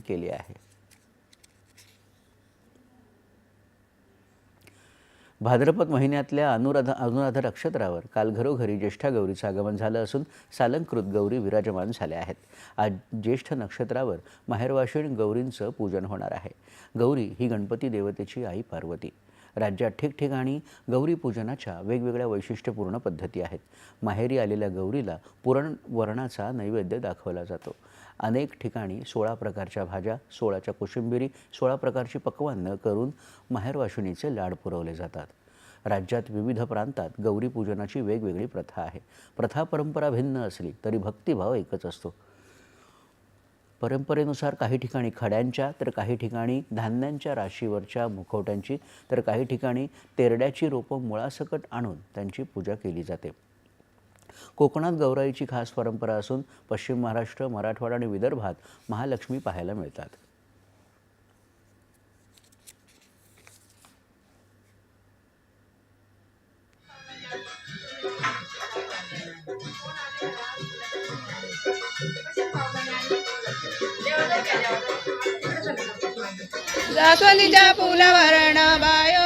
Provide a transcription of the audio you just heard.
त्यांनी केली आहे. भाद्रपद महिन्यातल्या अनुराधा अनुराधा नक्षत्रावर काल घरोघरी ज्येष्ठा गौरीचं आगमन झालं असून सालंकृत गौरी विराजमान झाल्या आहेत. आज ज्येष्ठ नक्षत्रावर माहेरवाशिणी गौरींचं पूजन होणार आहे. गौरी ही गणपती देवतेची आई पार्वती. राज्यात ठिकठिकाणी गौरी पूजनाच्या वेगवेगळ्या वैशिष्ट्यपूर्ण पद्धती आहेत. माहेरी आलेल्या गौरीला पुरण वरणाचा नैवेद्य दाखवला जातो. अनेक ठिकाणी सोळा प्रकारच्या भाज्या सोळाच्या कोशिंबिरी सोळा प्रकारची पक्वान्नं करून माहेरवाशिणीचे लाड पुरवले जातात. राज्यात विविध प्रांतात गौरी पूजनाची वेगवेगळी प्रथा आहे. प्रथा परंपरा भिन्न असली तरी भक्तिभाव एकच असतो. परंपरेनुसार काही ठिकाणी खड्यांच्या तर काही ठिकाणी धान्यांच्या राशीवरच्या मुखवट्यांची तर काही ठिकाणी तेरड्याची रोपं मुळासकट आणून त्यांची पूजा केली जाते. कोकणात गौराईची खास परंपरा असून पश्चिम महाराष्ट्र मराठवाडा आणि विदर्भात महालक्ष्मी पाहायला मिळतात. जास्वंदीच्या फुलावरण बायो नेल